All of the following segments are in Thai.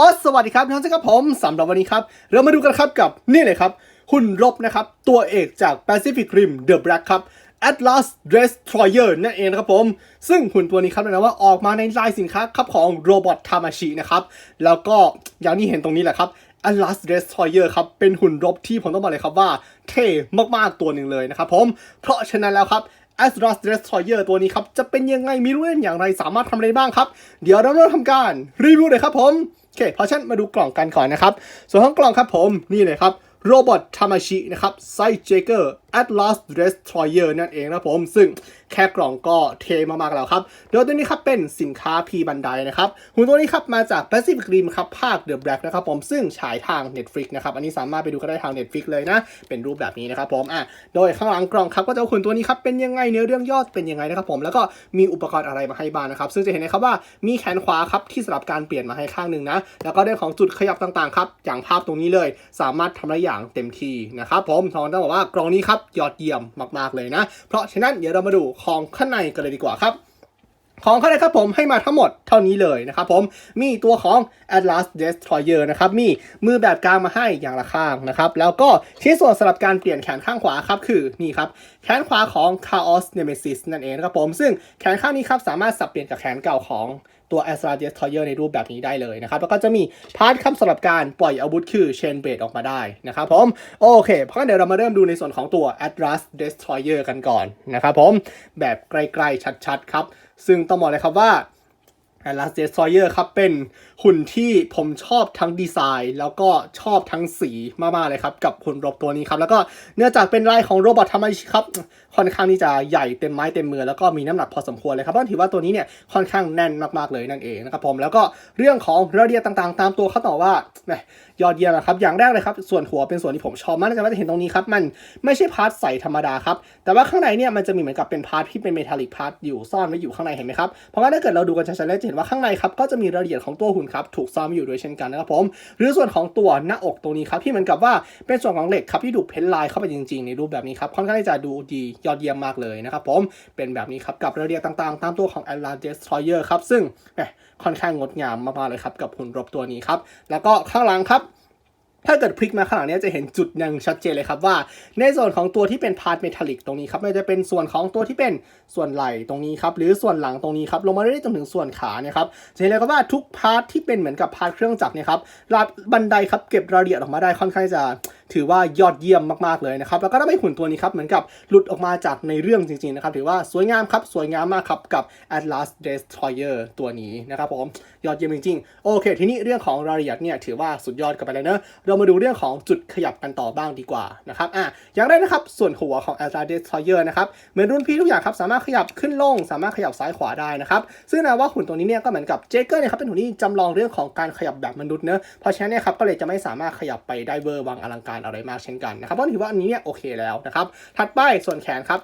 อ๋อสวัสดีครับทุกท่านครับผมสำหรับวันนี้ครับ เรามาดูกันครับกับนี่เลยครับ หุ่นรบนะครับ ตัวเอกจาก Pacific Rim The Black ครับ Atlas Destroyer นั่นเองนะครับผม ซึ่งหุ่นตัวนี้ครับนะว่าออกมาในลายสินค้าครับของโรบอททามาชินะครับ แล้วก็อย่างที่เห็นตรงนี้แหละครับ Atlas Destroyer ครับ เป็นหุ่นรบที่ผมต้องบอกเลยครับว่า เท่มากๆตัวหนึ่งเลยนะครับผม เพราะฉะนั้นแล้วครับ Atlas Destroyer ตัวนี้ครับ จะเป็นยังไงมีรู้เล่นอย่างไรสามารถทำอะไรบ้างครับ เดี๋ยวเราเริ่มทำการรีวิวเลยครับผม เคเพราะฉะนั้นมาดูกล่องกันก่อนนะครับ ส่วนของกล่องครับผมนี่เลยครับโรบอททามาชินะครับไซเจเกอร์ Atlas Destroyer นั่นเองนะผม ซึ่งแค่กล่องก็เทมากๆแล้วครับ โดยตัวนี้ครับเป็นสินค้าพีบันไดนะครับหุ่นตัวนี้ครับมาจาก Pacific Rim ครับ ภาค The Black นะครับผม ซึ่งฉายทาง Netflix นะครับ อันนี้สามารถไปดูกันได้ทาง Netflix เลยนะ เป็นรูปแบบนี้นะครับผมอะโดยข้างหลังกล่องครับก็จะหุ่นตัวนี้ครับเป็นยังไงเนื้อเรื่องยอดเป็นยังไงนะครับผม แล้วก็มีอุปกรณ์อะไรมาให้บ้างนะครับ ซึ่งจะเห็นนะครับว่ามีแขนขวาครับที่สำหรับการเปลี่ยนมาให้ข้างหนึ่งนะ แล้วก็เรื่องของจุดขยับต่างๆครับอย่างภาพตรงนี้เลย สามารถทำได้อย่างเต็มที่นะครับผมทองต้องบอกว่ากล่องนี้ครับยอดเยี่ยมมากๆเลยนะ เพราะฉะนั้นเดี๋ยวเรามาดูของข้างในกันเลยดีกว่าครับ ของเขางในครับผมให้มาทั้งหมดเท่านี้เลยนะครับผมมีตัวของ Atlas Destroyer นะครับมีมือแบบกลางมาให้อย่างละข้างนะครับแล้วก็ชิ้นส่วนสำหรับการเปลี่ยนแขนข้างขวาครับคือนี่ครับแขนขวาของ Chaos Nemesis นั่นเองนะครับผมซึ่งแขนข้างนี้ครับสามารถสับเปลี่ยนกับแขนเก่าของตัว Atlas Destroyer ในรูปแบบนี้ได้เลยนะครับแล้วก็จะมีพาร์ทคำสำหรับการปล่อยอาวุธคือ Chain Blade ออกมาได้นะครับผมโอเค เพราะงั้นเดี๋ยวเรามาเริ่มดูในส่วนของตัว Atlas Destroyer กันก่อนนะครับผมแบบใกล้ๆชัดๆครับ ซึ่งต้องบอกเลยครับว่า Atlas Destroyer ครับ เป็นหุ่นที่ผมชอบทั้งดีไซน์ แล้วก็ชอบทั้งสีมากๆเลยครับ กับหุ่นรบตัวนี้ครับ แล้วก็เนื่องจากเป็นลายของโรบอททามาชิครับ ค่อนข้างที่จะใหญ่เต็มไม้เต็มมือ แล้วก็มีน้ำหนักพอสมควรเลยครับเพราะถือว่าตัวนี้เนี่ยค่อนข้างแน่นมากๆเลยนั่นเองนะครับผมแล้วก็เรื่องของรายละเอียดต่างๆ ตามตัวเขาต่อว่ายอดเยี่ยมนะครับอย่างแรกเลยครับส่วนหัวเป็นส่วนที่ผมชอบมากนะว่าจะเห็นตรงนี้ครับมันไม่ใช่พาร์ทใสธรรมดาครับแต่ว่าข้างในเนี่ยมันจะมีเหมือนกับเป็นพาร์ทที่เป็นเมทัลลิกพาร์ทอยู่ซ่อนไว้อยู่ข้างในเห็นไหมครับเพราะว่าถ้าเกิดเราดูกันชัดๆแล้วจะเห็นว่าข้างในครับก็จะมีรายละเอียดของตัวหุ่นครับถูกซ้อมอยู่ด้วยเช่นกันนะครับผม หรือส่วนของตัวหน้าอกตรงนี้ครับที่เหมือนกับว่าเป็นส่วนของเหล็กครับที่ถูกเพ้นลายเข้าไปจริงๆ ในรูปแบบนี้ครับค่อนข้างจะดูดียอดเยี่ยมมากเลยนะครับผมเป็นแบบนี้ครับกับรายละเอียดต่างๆ ตามตัวของ Allan Destroyer ครับซึ่งแหมค่อนข้างงดงามมากๆเลยครับกับหุ่นรบตัวนี้ครับแล้วก็ข้างหลังครับ ถ้าเกิดพลิกมาข้างหลังนี้จะเห็นจุดหนึ่งชัดเจนเลยครับว่า ในส่วนของตัวที่เป็นพาร์ทเมทัลลิกตรงนี้ครับไม่จะเป็นส่วนของตัวที่เป็นส่วนไหล่ตรงนี้ครับหรือส่วนหลังตรงนี้ครับลงมาเรื่อยๆจนถึงส่วนขาเนี่ยครับจะเห็นเลยครับว่าทุกพาร์ทที่เป็นเหมือนกับพาร์ทเครื่องจักรเนี่ยครับรับบันไดครับเก็บรายละเอียดออกมาได้ค่อนข้างจะถือว่ายอดเยี่ยมมากๆเลยนะครับแล้วก็ทำให้หุ่นตัวนี้ครับเหมือนกับหลุดออกมาจากในเรื่องจริงๆนะครับถือว่าสวยงามครับสวยงามมากครับกับ Atlas Destroyer ตัวนี้นะครับผมยอดเยี่ยมจริงๆโอเค ทีนี้เรื่องของรายละเอียดเนี่ยถือว่าสุดยอดกันไปแล้วเนอะเรามาดูเรื่องของจุดขยับกันต่อบ้างดีกว่านะครับอะอย่างแรกนะครับ ส่วนหัวของ a l t a Destroyer นะครับเหมือนรุ่นพี่ทุกอย่างครับสามารถขยับขึ้นลง สามารถขยับซ้ายขวาได้นะครับ ซึ่งนะว่าหุ่นตัวนี้เนี่ยก็เหมือนกับเจเกอร์เนี่ยครับเป็นหุ่นที่จำลองเรื่องของการขยับแบบมนุษย์เนอะเพราะฉะนั้นเนี่ยครับก็เลยจะไม่สามารถขยับไปได้เวอร์วังอลังการอะไรมากเช่นกันนะครับเพราะถือว่าอันนี้เนี่ยโอเคแล้วนะครับถัดไปส่วนแขนครับ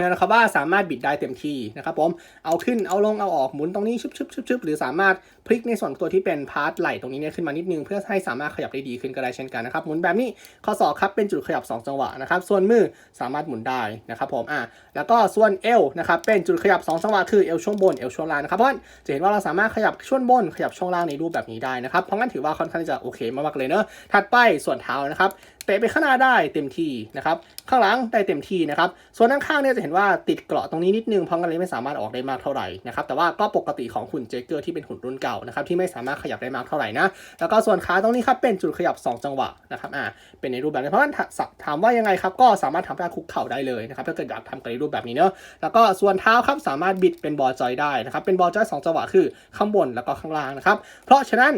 นะครับว่าสามารถบิดได้เต็มที่นะครับผมเอาขึ้นเอาลงเอาออกหมุนตรงนี้ชุบชุบชุบชุบหรือสามารถ พลิกในส่วนตัวที่เป็นพาร์ทไหล่ตรงนี้เนี่ยขึ้นมานิดนึงเพื่อให้สามารถขยับได้ดีขึ้นก็ได้เช่นกันนะครับหมุนแบบนี้ข้อศอกครับเป็นจุดขยับ 2 จังหวะนะครับส่วนมือสามารถหมุนได้นะครับผมอะแล้วก็ส่วนเอวนะครับเป็นจุดขยับ 2 จังหวะคือเอวช่วงบนเอวช่วงล่างนะครับเพราะฉะนั้นจะเห็นว่าเราสามารถขยับช่วงบนขยับช่วงล่างในรูปแบบนี้ได้นะครับเพราะงั้นถือว่าค่อนข้างจะโอเคมากๆเลยเนอะถัดไปส่วนเท้านะครับเตะไปข้างหน้าได้เต็มที่นะครับข้างหลังได้เต็มที่นะครับส่วนด้านข้างเนี่ยจะเห็นว่าติดเกราะตรงนี้นิดนึงเพราะงั้นเลยไม่สามารถออกได้มากเท่าไหร่นะครับแต่ว่าก็ปกติของหุ่นเจเกอร์ที่เป็นหุ่นรุ่นเก่านะครับที่ไม่สามารถขยับได้มากเท่าไหร่นะแล้วก็ส่วนขาตรงนี้ครับเป็นจุดขยับ 2 จังหวะนะครับอ่าเป็นในรูปแบบนี้เพราะฉะนั้นถามว่ายังไงครับก็สามารถทำได้คุกเข่าได้เลยนะครับถ้าเกิดอยากทำกันในรูปแบบนี้เนอะแล้วก็ส่วนเท้าครับสามารถบิดเป็นบอลจอยได้นะครับเป็นบอลจอยสองจังหวะคือข้างบนแล้วก็ข้างล่างนะครับเพราะฉะนั้น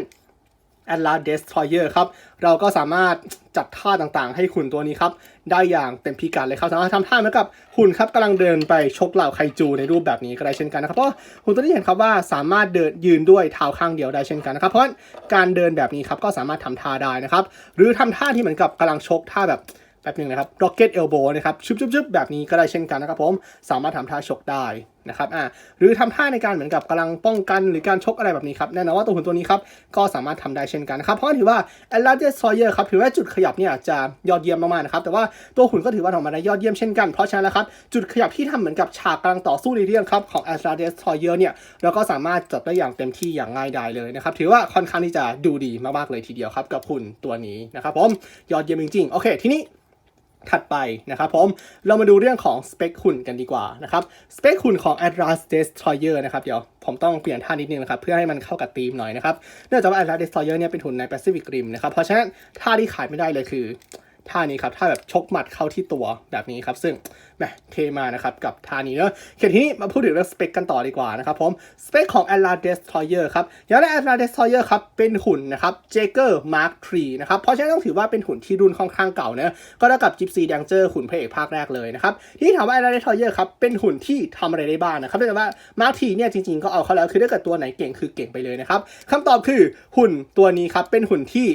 Atlas Destroyer ครับ เราก็สามารถจัดท่าต่างๆ ให้หุ่นตัวนี้ครับ ได้อย่างเต็มพิกัดเลยครับ สามารถทำท่าเหมือนกับหุ่นครับกำลังเดินไปชกเหล่าไคจูในรูปแบบนี้ก็ได้เช่นกันนะครับ เพราะหุ่นตัวนี้เห็นครับว่าสามารถเดินยืนด้วยเท้าข้างเดียวได้เช่นกันนะครับ เพราะการเดินแบบนี้ครับก็สามารถทำท่าได้นะครับ หรือทำท่าที่เหมือนกับกำลังชกท่าแบบแบบหนึงนะครับ Rocket Elbow นะครับชุบๆๆแบบนี้ก็ได้เช่นกันนะครับผม สามารถทำท่าชกได้นะครับอ่าหรือทำท่าในการเหมือนกับกำลังป้องกันหรือการชกอะไรแบบนี้ครับแน่นอนว่าตัวหุ่นตัวนี้ครับก็สามารถทำได้เช่นกันนะครับเพราะถือว่า a l a d e s t r o y e r ครับถือว่าจุดขยับเนี่ยจะยอดเยี่ยมมากๆนะครับแต่ว่าตัวหุ่นก็ถือว่าทำมาได้ยอดเยี่ยมเช่นกันเพราะฉะนั้นแล้วครับจุดขยับที่ทำเหมือนกับฉากกำลังต่อสู้ในเรื่องครับของ a l a d e s t r o y e r เนี่ยเราก็สามารถจับได้อย่างเต็มที่อย่างง่ายดายเลยนะครับถือว่าค่อนข้างที่จะดูดีมากๆเลยทีเดียวครับกับหุ่นตัวนี้นะครับผมยอดเยี่ยมจริงๆโอเคทีนี้ ถัดไปนะครับผมเรามาดูเรื่องของสเปคหุ่นกันดีกว่านะครับสเปคหุ่นของ Atlas Destroyer นะครับเดี๋ยวผมต้องเปลี่ยนท่านิดนึงนะครับ เพื่อให้มันเข้ากับธีมหน่อยนะครับเนื่องจากว่า Atlas Destroyer เนี่ยเป็นหุ่นใน Pacific Rim นะครับเพราะฉะนั้นท่าที่ขายไม่ได้เลยคือ ท่านี้ครับท่าแบบชกหมัดเข้าที่ตัวแบบนี้ครับ ซึ่งแหมเทมานะครับกับท่านี้เนอะเขียนทีนี้มาพูดถึงเรื่องสเปคกันต่อดีกว่านะครับผมสเปคของ Atlas Destroyer ครับอย่างแรก Atlas Destroyer ครับเป็นหุ่นนะครับ Jaeger Mark III นะครับเพราะฉะนั้นต้องถือว่าเป็นหุ่นที่รุ่นค่อนข้างเก่าเนะก็เท่ากับ Gypsy Danger หุ่นพระเอกภาคแรกเลยนะครับที่ถามว่า Atlas Destroyer ครับเป็นหุ่นที่ทำอะไรได้บ้างนะครับเรียกว่า Mark III เนี่ยจริงๆก็เอาเขาแล้วคือถ้าเกิดตัวไหนเก่งคือเก่งไปเลยนะครับคำตอบคือหุ่นตัวนี้ครับเป็นหุ่นที่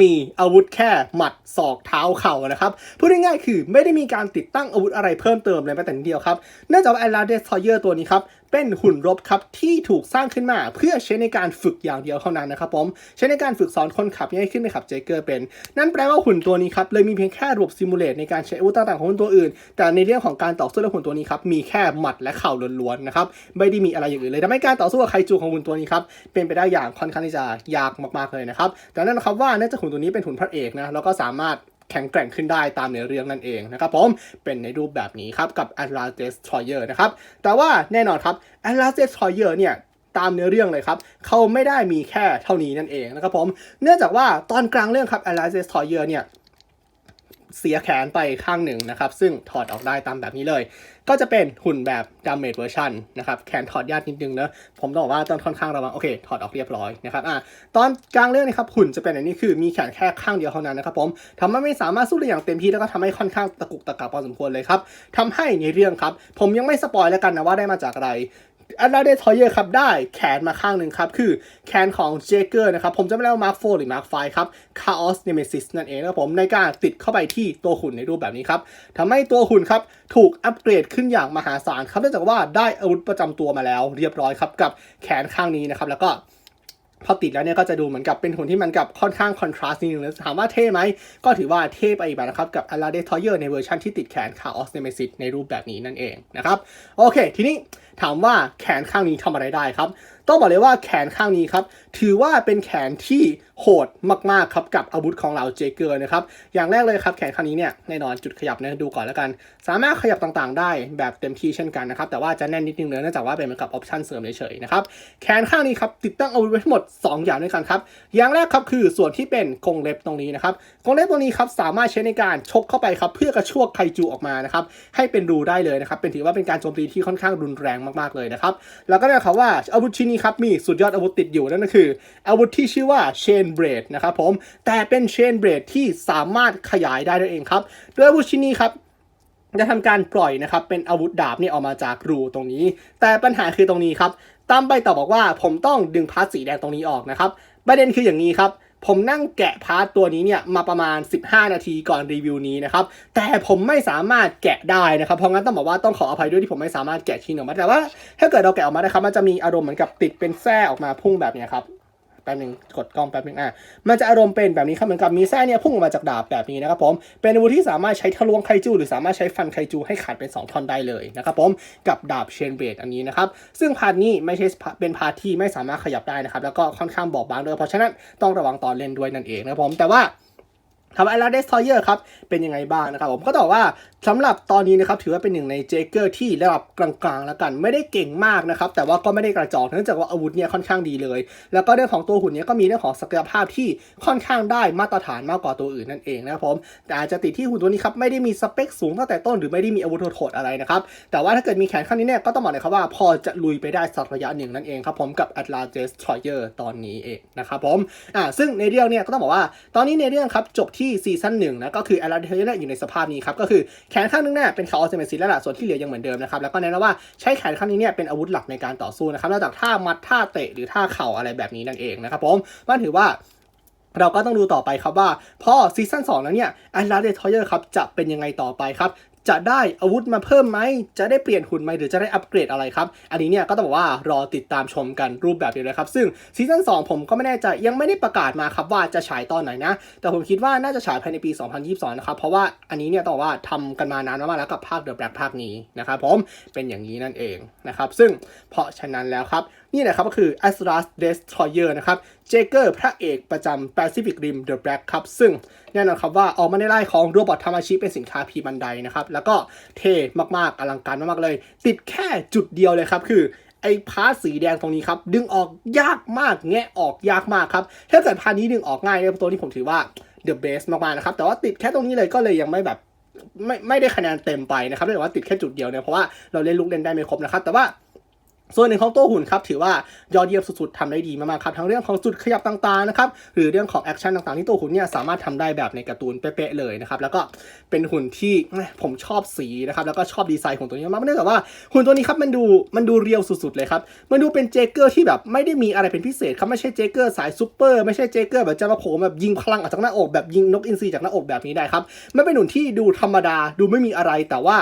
มีอาวุธแค่หมัดศอกเท้าเข่านะครับพูดง่ายๆคือไม่ได้มีการติดตั้งอาวุธอะไรเพิ่มเติมเลยแม้แต่นิดเดียวครับเนื่องจากว่า a l a d e s t r o y e r ตัวนี้ครับเป็นหุ่นรบครับที่ถูกสร้างขึ้นมาเพื่อใช้ในการฝึกอย่างเดียวเท่านั้นนะครับผมใช้ในการฝึกสอนคนขับให้ขึ้นไปขับเจเกอร์เป็น นั่นแปลว่าหุ่นตัวนี้ครับเลยมีเพียงแค่ระบบซิมูเลตในการใช้อาวุธต่างๆของหุ่นตัวอื่น แต่ในเรื่องของการต่อสู้และหุ่นตัวนี้ครับมีแค่หมัดและเข่าล้วนๆนะครับไม่ได้มีอะไรอย่างอื่นเลยทำให้การต่อสู้กับไคจูของหุ่นตัวนี้ครับเป็นไปได้อย่างค่อนข้างที่จะยากมากๆเลยนะครับแต่นั่นนะครับว่านื่องจากหุ่นตัวนี้เป็นหุ่นพระเอกนะแล้วก็สามารถแข็งแกร่งขึ้นได้ตามในเรื่องนั่นเองนะครับผมเป็นในรูปแบบนี้ครับกับ Atlas Destroyer นะครับแต่ว่าแน่นอนครับ Atlas Destroyer เนี่ยตามเนื้อเรื่องเลยครับ เขาไม่ได้มีแค่เท่านี้นั่นเองนะครับผม เนื่องจากว่าตอนกลางเรื่องครับ a l i s t r o y e r เนี่ย เสียแขนไปข้างหนึ่งนะครับ ซึ่งถอดออกได้ตามแบบนี้เลย ก็จะเป็นหุ่นแบบ damage version นะครับแขนถอดยากนิดนึงเนะผมต้องบอกว่าตอนค่อนข้างระวังโอเค ถอดออกเรียบร้อยนะครับอะตอนกลางเรื่องนะครับหุ่นจะเป็นอย่างนี้คือมีแขนแค่ข้างเดียวเท่านั้นนะครับผมทำให้ไม่สามารถสู้ได้อย่างเต็มที่แล้วก็ทำให้ค่อนข้างตะกุกตะกักพอสมควรเลยครับทำให้ในเรื่องครับ ผมยังไม่สปอยแล้วกันนะว่าได้มาจากอะไร อันดาเดทอยเยอร์ครับได้แขนมาข้างหนึ่งครับคือแขนของเจเกอร์นะครับผมจะไม่เล่ามาร์คโฟหรือมาร์คไฟครับคาออสเนเมซิสนั่นเองนะผมในการติดเข้าไปที่ตัวหุ่นในรูปแบบนี้ครับทำให้ตัวหุ่นครับถูกอัปเกรดขึ้นอย่างมหาศาลครับเนื่องจากว่าได้อาวุธประจำตัวมาแล้ว เรียบร้อยครับกับแขนข้างนี้นะครับแล้วก็ พอติดแล้วเนี่ยก็จะดูเหมือนกับเป็นหุ่นที่มันกับค่อนข้างคอนทราสต์นิดนึงนะถามว่าเท่ไหม ก็ถือว่าเท่ไปอีกแบบนะครับ กับอลาเดทอยเยอร์ในเวอร์ชันที่ติดแขนขาออสเนเมซิตในรูปแบบนี้นั่นเองนะครับ โอเค ทีนี้ถามว่าแขนข้างนี้ทำอะไรได้ครับ ต้องบอกเลยว่าแขนข้างนี้ครับ ถือว่าเป็นแขนที่โหดมากๆครับกับอาวุธของเราเจเกอร์นะครับ อย่างแรกเลยครับแขนข้างนี้เนี่ยแน่นอนจุดขยับเนี่ยดูก่อนแล้วกัน สามารถขยับต่างๆ ได้แบบเต็มที่เช่นกันนะครับ แต่ว่าจะแน่นนิดนึงเนื่องจากว่าเป็นเหมือนกับออปชันเสริมเฉยๆนะครับ แขนข้างนี้ครับติดตั้งอาวุธไว้ทั้งหมด 2 อย่างด้วยกันครับ อย่างแรกครับคือส่วนที่เป็นกรงเล็บตรงนี้นะครับ กรงเล็บตรงนี้ครับสามารถใช้ในการชกเข้าไปครับเพื่อกระชวกไคจูออกมานะครับให้เป็นรูได้เลยนะครับเป็นถือว่าเป็นการโจมตีที่ค่อนข้างรุนแรงมากๆเลยนะครับแล้วก็ได้ข่าวว่าอาวุธชิ้นนี้ครับมีสุดยอดอาวุธติดอยู่นั่นก็คืออาวุธที่ชื่อว่าเชนเบรดนะครับผมแต่เป็นเชนเบรดที่สามารถขยายได้ด้วยเองครับโดยอาวุธชิ้นนี้ครับจะทำการปล่อยนะครับเป็นอาวุธดาบเนี่ยออกมาจากรูตรงนี้ แต่ปัญหาคือตรงนี้ครับตามใบต่อบอกว่าผมต้องดึงพาร์ทสีแดงตรงนี้ออกนะครับประเด็นคืออย่างนี้ครับ ผมนั่งแกะพาร์ตตัวนี้เนี่ยมาประมาณ 15 นาทีก่อนรีวิวนี้นะครับ แต่ผมไม่สามารถแกะได้นะครับ เพราะงั้นต้องบอกว่าต้องขออภัยด้วยที่ผมไม่สามารถแกะชิ้นออกมา แต่ว่าถ้าเกิดเราแกะออกมาได้ครับ มันจะมีอารมณ์เหมือนกับติดเป็นแส้ออกมาพุ่งแบบนี้ครับ ป๊บนึงกดกล้องแป๊บหนึ่งอะมันจะอารมณ์เป็นแบบนี้ครับเหมือนกับมีแส้เนี่ยพุ่งออกมาจากดาบแบบนี้นะครับผมเป็นอาวุธที่สามารถใช้ทะลวงไคจู หรือสามารถใช้ฟันไคจูให้ขาดเป็น 2 ท่อนได้เลยนะครับผมกับดาบเชนเบดอันนี้นะครับซึ่งพาร์ทนี้ไม่ใช่เป็นพาร์ทที่ไม่สามารถขยับได้นะครับแล้วก็ค่อนข้างบอบบางด้วยเพราะฉะนั้นต้องระวังตอนเล่นด้วยนั่นเองนะครับผมแต่ว่า คำว่า Atlas Destroyer ครับ เป็นยังไงบ้างนะครับผมก็ตอบว่าสำหรับตอนนี้นะครับถือว่าเป็นหนึ่งในเจเกอร์ที่ระดับกลางๆแล้วกัน ไม่ได้เก่งมากนะครับแต่ว่าก็ไม่ได้กระจอกเนื่องจากว่าอาวุธเนี่ยค่อนข้างดีเลย แล้วก็เรื่องของตัวหุ่นเนี่ยก็มีเรื่องของศักยภาพที่ค่อนข้างได้มาตรฐานมากกว่าตัวอื่นนั่นเองนะครับผมแต่อาจจะติดที่หุ่นตัวนี้ครับไม่ได้มีสเปคสูงตั้งแต่ต้นหรือไม่ได้มีอาวุธโหดอะไรนะครับแต่ว่าถ้าเกิดมีแขนข้างนี้เนี่ยก็ต้องบอกเลยครับว่าพอจะลุยไปได้สักระยะหนึ่งนั่นเองครับผมกับ Atlas Destroyer ตอนนี้เองนะครับผมอ่าซึ่งในเรื่องเนี่ยก็ต้องบอกว่าตอนนี้ในเรื่องครับจบที่ซีซั่นหนึ่งนะก็คืออาราเทียนะอยู่ในสภาพนี้ครับก็คือแขนข้างนึงเนี่ยเป็น Chaos Nemesis แล้วล่ะส่วนที่เหลือยังเหมือนเดิมนะครับแล้วก็แนะนำว่าใช้แขนข้างนี้เนี่ยเป็นอาวุธหลักในการต่อสู้นะครับนอกจากท่ามัดท่าเตะหรือท่าเข่าอะไรแบบนี้นั่นเองนะครับผมมันถือว่าเราก็ต้องดูต่อไปครับว่าพอซีซั่น2แล้วเนี่ย a t l a s Destroyer ครับจะเป็นยังไงต่อไปครับ จะได้อาวุธมาเพิ่มไหม จะได้เปลี่ยนหุ่นไหมหรือจะได้อัปเกรดอะไรครับ อันนี้เนี่ยก็ต้องบอกว่ารอติดตามชมกันรูปแบบเดียวเลยครับ ซึ่งซีซั่น2ผมก็ไม่แน่ใจยังไม่ได้ประกาศมาครับว่าจะฉายตอนไหนนะ แต่ผมคิดว่าน่าจะฉายภายในปี 2022 นะครับ เพราะว่าอันนี้เนี่ยต้องบอกว่าทำกันมานานมากแล้วกับภาค The Black ภาคนี้นะครับผมเป็นอย่างนี้นั่นเองนะครับ ซึ่งเพราะฉะนั้นแล้วครับนี่แหละครับก็คือ Atlas Destroyer นะครับเจเกอร์พระเอกประจำ Pacific Rim The Black ครับ ซึ่งแน่นอนครับว่าออกมาในไล่ของโรบอททามาชิเป็นสินค้าพีบันไดนะครับ แล้วก็เท่มากๆ อลังการมากๆเลย ติดแค่จุดเดียวเลยครับ คือไอ้พาร์ทสีแดงตรงนี้ครับ ดึงออกยากมาก แงะออกยากมากครับ ถ้าเกิดพาร์ทนี้ดึงออกง่ายเนี่ยตัวนี้ผมถือว่า The best มากๆนะครับ แต่ว่าติดแค่ตรงนี้เลยก็เลยยังไม่แบบไม่ไม่ได้คะแนนเต็มไปนะครับเรียกว่าติดแค่จุดเดียวเนี่ยเพราะว่าเราเล่นลูกเล่นได้ไม่ครบนะครับ แต่ว่า ส่วนหนึ่งของตัวหุ่นครับถือว่ายอดเยี่ยมสุดๆทำได้ดีมากๆครับทั้งเรื่องของจุดขยับต่างๆนะครับหรือเรื่องของแอคชั่นต่างๆที่ตัวหุ่นเนี่ยสามารถทำได้แบบในการ์ตูนเป๊ะๆเลยนะครับแล้วก็เป็นหุ่นที่ผมชอบสีนะครับแล้วก็ชอบดีไซน์ของตัวนี้มากเนื่องจากว่าหุ่นตัวนี้ครับมันดูมันดูเรียวสุดๆเลยครับมันดูเป็นเจเกอร์ที่แบบไม่ได้มีอะไรเป็นพิเศษครับไม่ใช่เจเกอร์สายซูเปอร์ไม่ใช่เจเกอร์แบบจะมาโผล่แบบยิงพลังออกจากหน้าอกแบบยิงนกอินทรีจากหน้าอกแบบนี้ได้ครับมันเป็นหุ่นที่ดูธรรมดาดูไม่มีอะไรแต่ว่า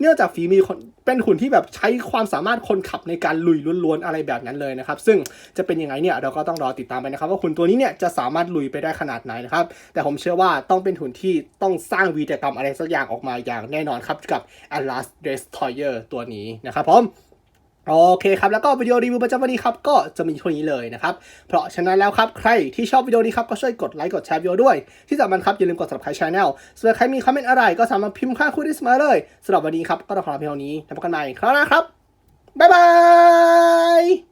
เนื่องจากฝีมือเป็นหุ่นที่แบบใช้ความสามารถคนขับในการลุยล้วนๆอะไรแบบนั้นเลยนะครับ ซึ่งจะเป็นยังไงเนี่ยเราก็ต้องรอติดตามไปนะครับ ว่าหุ่นตัวนี้เนี่ยจะสามารถลุยไปได้ขนาดไหนนะครับ แต่ผมเชื่อว่าต้องเป็นหุ่นที่ต้องสร้างวีรกรรมอะไรสักอย่างออกมาอย่างแน่นอนครับกับ Atlas Destroyer ตัวนี้นะครับผมโอเคครับแล้วก็วิดีโอรีวิวประจำวันนี้ครับก็จะมีเท่านี้เลยนะครับ เพราะฉะนั้นแล้วครับใครที่ชอบวิดีโอนี้ครับก็ช่วยกดไลค์กดแชร์วิดีโอด้วย ที่สำคัญครับอย่าลืมกด subscribe channel ส่วนใครมีคอมเมนต์อะไรก็สามารถพิมพ์ค่าคุยได้เสมอเลยสำหรับวันนี้ครับก็ต้องขอลาเพียงเท่านี้แล้วพบกันใหม่คราวหน้าครับ Bye-bye!